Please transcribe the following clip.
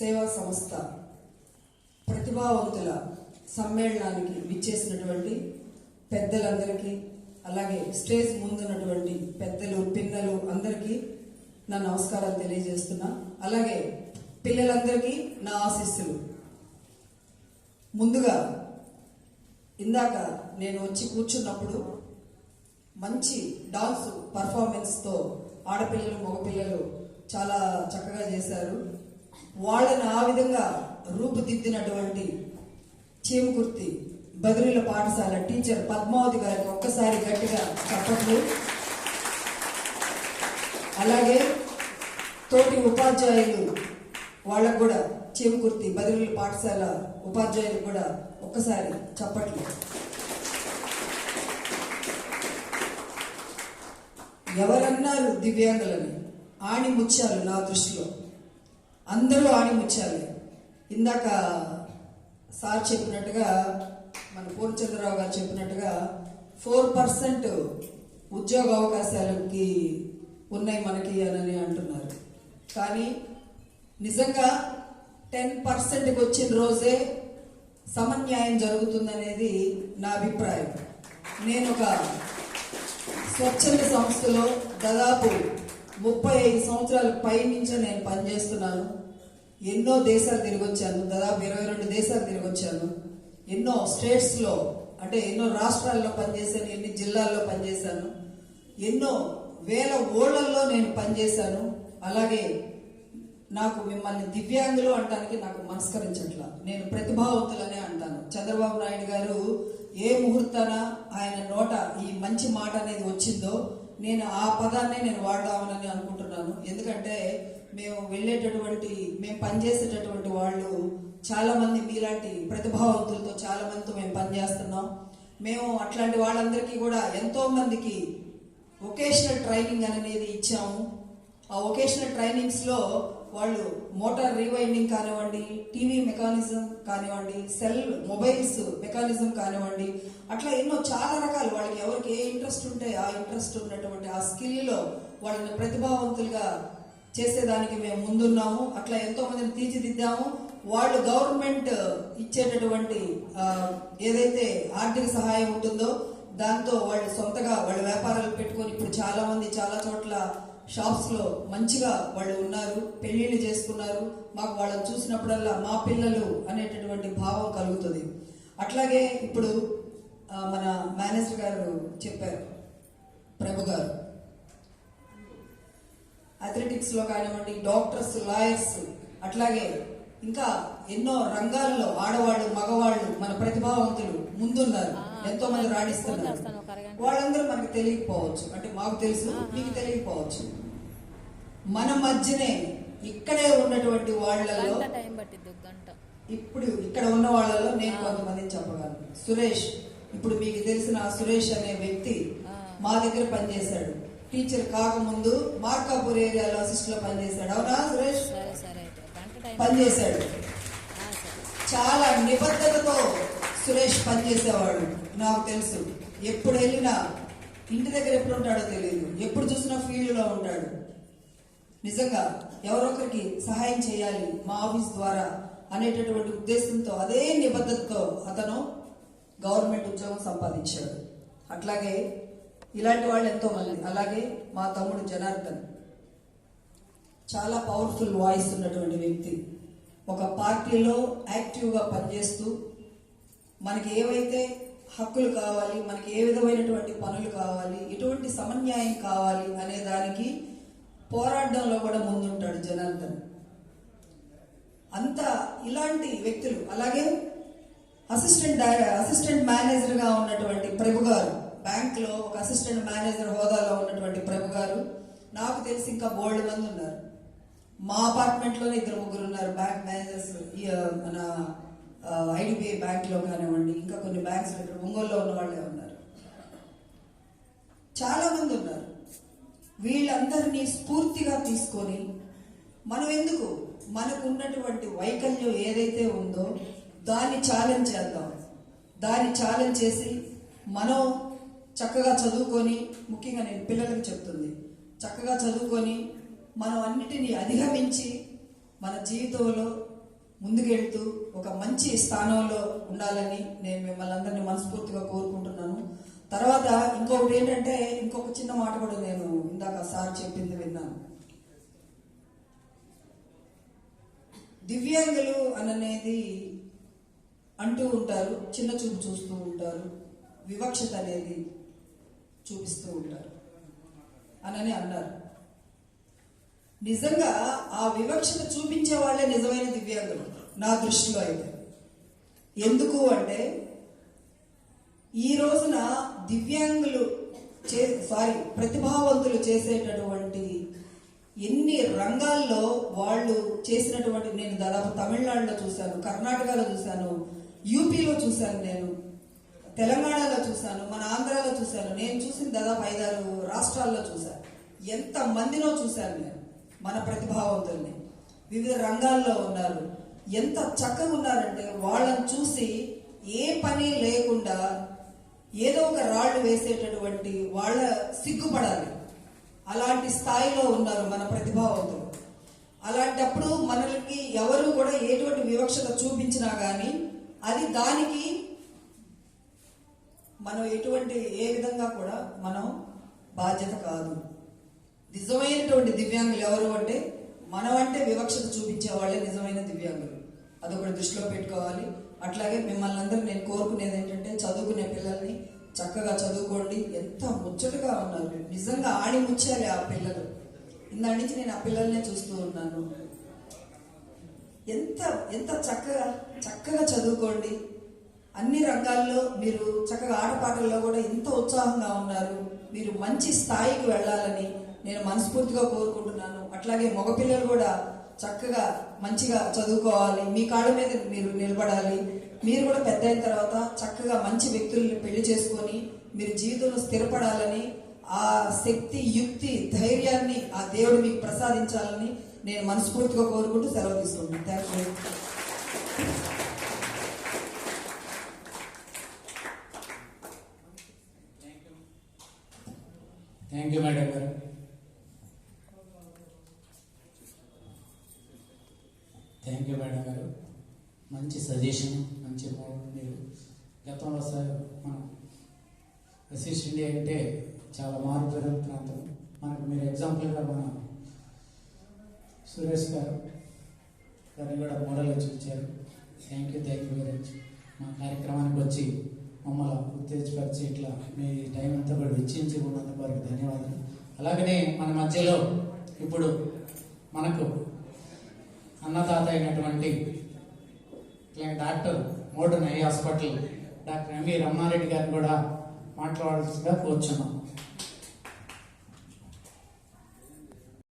సేవా సంస్థ ప్రతిభావంతుల సమ్మేళనానికి విచ్చేసినటువంటి పెద్దలందరికీ అలాగే స్టేజ్ ముందున్నటువంటి పెద్దలు పిన్నలు అందరికీ నా నమస్కారాలు తెలియజేస్తున్నా. అలాగే పిల్లలందరికీ నా ఆశీస్సులు. ముందుగా ఇందాక నేను వచ్చి కూర్చున్నప్పుడు మంచి డాన్స్ పర్ఫార్మెన్స్తో ఆడపిల్లలు మగపిల్లలు చాలా చక్కగా చేశారు. వాళ్ళని ఆ విధంగా రూపుదిద్దినటువంటి చీమకుర్తి బదిలీల పాఠశాల టీచర్ పద్మావతి గారికి ఒక్కసారి గట్టిగా చెప్పట్లు. అలాగే తోటి ఉపాధ్యాయులు వాళ్ళకు కూడా చీమకుర్తి బదిలీల పాఠశాల ఉపాధ్యాయులకు కూడా ఒక్కసారి చెప్పట్లు. ఎవరన్నారు దివ్యాంగులని? ఆణి ముత్యాలు నా దృష్టిలో. అందరూ ఆణి ఇందాక సార్ చెప్పినట్టుగా మన పూర్ణచంద్రరావు గారు చెప్పినట్టుగా ఫోర్ పర్సెంట్ ఉద్యోగ అవకాశాలకి ఉన్నాయి మనకి అని అంటున్నారు. కానీ నిజంగా టెన్ పర్సెంట్కి వచ్చిన రోజే సమన్యాయం జరుగుతుందనేది నా అభిప్రాయం. నేను ఒక స్వచ్ఛంద సంస్థలో దాదాపు ముప్పై ఐదు సంవత్సరాల పై నుంచి నేను పనిచేస్తున్నాను. ఎన్నో దేశాలు తిరిగి వచ్చాను దాదాపు ఇరవై రెండు దేశాలు తిరిగి వచ్చాను ఎన్నో స్టేట్స్లో అంటే ఎన్నో రాష్ట్రాల్లో పనిచేశాను ఎన్ని జిల్లాల్లో పనిచేశాను. ఎన్నో వేల ఓళ్ళలో నేను పనిచేశాను. అలాగే నాకు మిమ్మల్ని దివ్యాంగులు అంటానికి నాకు మనస్కరించట్ల. నేను ప్రతిభావంతులనే అంటాను. చంద్రబాబు నాయుడు గారు ఏ ముహూర్తాన ఆయన నోట ఈ మంచి మాట అనేది వచ్చిందో నేను ఆ పదాన్ని నేను వాడదామని అనుకుంటున్నాను. ఎందుకంటే మేము వెళ్ళేటటువంటి మేము పనిచేసేటటువంటి వాళ్ళు చాలామంది మీలాంటి ప్రతిభావంతులతో చాలామందితో మేము పనిచేస్తున్నాం. మేము అట్లాంటి వాళ్ళందరికీ కూడా ఎంతో మందికి వొకేషనల్ ట్రైనింగ్ అనేది ఇచ్చాము. ఆ వొకేషనల్ ట్రైనింగ్స్లో వాళ్ళు మోటార్ రీవైండింగ్ కానివ్వండి టీవీ మెకానిజం కానివ్వండి సెల్ మొబైల్స్ మెకానిజం కానివ్వండి అట్లా ఎన్నో చాలా రకాలు. వాళ్ళకి ఎవరికి ఏ ఇంట్రెస్ట్ ఉంటే ఆ ఇంట్రెస్ట్ ఉన్నటువంటి ఆ స్కిల్లో వాళ్ళని ప్రతిభావంతులుగా చేసేదానికి మేము ముందున్నాము. అట్లా ఎంతో మందిని తీర్చిదిద్దాము. వాళ్ళు గవర్నమెంట్ ఇచ్చేటటువంటి ఏదైతే ఆర్థిక సహాయం ఉంటుందో దాంతో వాళ్ళు సొంతగా వాళ్ళ వ్యాపారాలు పెట్టుకొని ఇప్పుడు చాలా మంది చాలా చోట్ల షాప్స్లో మంచిగా వాళ్ళు ఉన్నారు పెళ్ళిళ్ళు చేసుకున్నారు. మాకు వాళ్ళని చూసినప్పుడల్లా మా పిల్లలు అనేటటువంటి భావం కలుగుతుంది. అట్లాగే ఇప్పుడు మన మేనేజర్ గారు చెప్పారు ప్రభు గారు. అథ్లెటిక్స్లో కానివ్వండి డాక్టర్స్ లాయర్స్ అట్లాగే ఇంకా ఎన్నో రంగాల్లో ఆడవాళ్ళు మగవాళ్ళు మన ప్రతిభావంతులు ముందున్నారు. ఎంతో మంది రాణిస్తున్నారు. వాళ్ళందరూ మనకు తెలియకపోవచ్చు. అంటే మాకు తెలుసు మీకు తెలియకపోవచ్చు. మన మధ్యనే ఇక్కడే ఉన్నటువంటి వాళ్ళలో ఇప్పుడు ఇక్కడ ఉన్న వాళ్ళలో నేను కొంతమందిని చెప్పగలను. సురేష్ ఇప్పుడు మీకు తెలిసిన సురేష్ అనే వ్యక్తి. మా దగ్గర పనిచేశాడు. టీచర్ కాకముందు మార్కాపూర్ ఏరియాలో అసిస్ట్లో పనిచేశాడు. అవునా సురేష్? పనిచేశాడు. చాలా నిబద్ధతతో సురేష్ పనిచేసేవాడు నాకు తెలుసు. ఎప్పుడు వెళ్ళినా ఇంటి దగ్గర ఎప్పుడు ఉంటాడో తెలియదు. ఎప్పుడు చూసినా ఫీల్డ్లో ఉంటాడు. నిజంగా ఎవరొకరికి సహాయం చేయాలి మా ఆఫీస్ ద్వారా అనేటటువంటి ఉద్దేశంతో అదే నిబద్ధతతో అతను గవర్నమెంట్ ఉద్యోగం సంపాదించాడు. అట్లాగే ఇలాంటి వాళ్ళు ఎంతో మంది అలాగే మా తమ్ముడు జనార్దన్. చాలా పవర్ఫుల్ వాయిస్ ఉన్నటువంటి వ్యక్తి. ఒక పార్టీలో యాక్టివ్గా పనిచేస్తూ మనకి ఏవైతే హక్కులు కావాలి మనకి ఏ విధమైనటువంటి పనులు కావాలి ఎటువంటి సమన్యాయం కావాలి అనే దానికి పోరాటంలో కూడా ముందుంటాడు జనార్దన్. అంత ఇలాంటి వ్యక్తులు అలాగే అసిస్టెంట్ అసిస్టెంట్ మేనేజర్గా ఉన్నటువంటి ప్రభు గారు బ్యాంక్లో ఒక అసిస్టెంట్ మేనేజర్ హోదాలో ఉన్నటువంటి ప్రభు గారు నాకు తెలిసి ఇంకా బోల్డ్ మంది ఉన్నారు. మా అపార్ట్మెంట్లోనే ఇద్దరు ముగ్గురు ఉన్నారు బ్యాంక్ మేనేజర్స్ మన ఐడిబిఐ బ్యాంక్లో కానివ్వండి ఇంకా కొన్ని బ్యాంక్స్ ఇక్కడ ఒంగోలులో ఉన్న వాళ్ళే ఉన్నారు. చాలా మంది ఉన్నారు. వీళ్ళందరినీ స్ఫూర్తిగా తీసుకొని మనం ఎందుకు? మనకు ఉన్నటువంటి వైకల్యం ఏదైతే ఉందో దాన్ని ఛాలెంజ్ చేద్దాం. దాన్ని ఛాలెంజ్ చేసి మనం చక్కగా చదువుకొని ముఖ్యంగా నేను పిల్లలకు చెప్తుంది చక్కగా చదువుకొని మనం అన్నిటినీ అధిగమించి మన జీవితంలో ముందుకెళ్తూ ఒక మంచి స్థానంలో ఉండాలని నేను మిమ్మల్ని అందరినీ మనస్ఫూర్తిగా కోరుకుంటున్నాను. తర్వాత ఇంకొకటి ఏంటంటే ఇంకొక చిన్న మాట కూడా నేను ఇందాక సార్ చెప్పింది విన్నాను. దివ్యాంగులు అననేది అంటూ ఉంటారు చిన్న చూపు చూస్తూ ఉంటారు వివక్షత అనేది చూపిస్తూ ఉంటారు అనని అన్నారు. నిజంగా ఆ వివక్షత చూపించే వాళ్ళే నిజమైన దివ్యాంగులు నా దృష్టిలో అయితే. ఎందుకు అంటే ఈ రోజున దివ్యాంగులు చే సారీ ప్రతిభావంతులు చేసేటటువంటి ఎన్ని రంగాల్లో వాళ్ళు చేసినటువంటి నేను దాదాపు తమిళనాడులో చూశాను కర్ణాటకలో చూశాను యూపీలో చూశాను నేను తెలంగాణలో చూశాను మన ఆంధ్రాలో చూశాను. నేను చూసిన దాదాపు ఐదారు రాష్ట్రాల్లో చూశాను. ఎంత మందినో చూశాను నేను మన ప్రతిభావంతుల్ని. వివిధ రంగాల్లో ఉన్నారు. ఎంత చక్కగా ఉన్నారంటే వాళ్ళని చూసి ఏ పని లేకుండా ఏదో ఒక రాళ్ళు వేసేటటువంటి వాళ్ళ సిగ్గుపడాలి. అలాంటి స్థాయిలో ఉన్నారు మన ప్రతిభావంతులు. అలాంటప్పుడు మనకి ఎవరు కూడా ఎటువంటి వివక్షత చూపించినా కానీ అది దానికి మనం ఎటువంటి ఏ విధంగా కూడా మనం బాధ్యత కాదు. నిజమైనటువంటి దివ్యాంగులు ఎవరు అంటే మనం అంటే వివక్షత చూపించే వాళ్ళే నిజమైన దివ్యాంగులు. అదొకటి దృష్టిలో పెట్టుకోవాలి. అట్లాగే మిమ్మల్ని అందరూ నేను కోరుకునేది ఏంటంటే చదువుకునే పిల్లల్ని చక్కగా చదువుకోండి. ఎంత ముచ్చటగా ఉన్నారు. నిజంగా ఆడి ముచ్చాలి ఆ పిల్లలు. ఇందా నుంచి నేను ఆ పిల్లల్నే చూస్తూ ఉన్నాను. ఎంత ఎంత చక్కగా చక్కగా చదువుకోండి. అన్ని రంగాల్లో మీరు చక్కగా ఆటపాటల్లో కూడా ఎంత ఉత్సాహంగా ఉన్నారు. మీరు మంచి స్థాయికి వెళ్ళాలని నేను మనస్ఫూర్తిగా కోరుకుంటున్నాను. అట్లాగే మగపిల్లలు కూడా చక్కగా మంచిగా చదువుకోవాలి. మీ కాళ్ళ మీద మీరు నిలబడాలి. మీరు కూడా పెద్ద అయిన తర్వాత చక్కగా మంచి వ్యక్తుల్ని పెళ్ళి చేసుకొని మీరు జీవితంలో స్థిరపడాలని ఆ శక్తి యుక్తి ధైర్యాన్ని ఆ దేవుడు మీకు ప్రసాదించాలని నేను మనస్ఫూర్తిగా కోరుకుంటూ సెలవు తీసుకుంటాను thank you thank you madam గారు థ్యాంక్ యూ మేడం గారు. మంచి సజెషన్ మంచి మీరు. గతంలో సార్ మనం వెస్ట్ ఇండియా అంటే చాలా మారుపేరు ప్రాంతం. మనకు మీరు ఎగ్జాంపుల్గా మన సురేష్ గారు గారిని కూడా మోడల్గా చూపించారు. Thank you thank you very much మా కార్యక్రమానికి వచ్చి మమ్మల్ని ఉత్తేజపరిచి ఇట్లా మీ టైం అంతా కూడా వెచ్చించి ఉన్నందుకు వారికి ధన్యవాదాలు. అలాగనే మన మధ్యలో ఇప్పుడు మనకు అన్నదాత అయినటువంటి ఇట్లా doctor modern eye hospital doctor MV Rammareddy గారిని కూడా మాట్లాడాల్సిందిగా కోరుచున్నాం.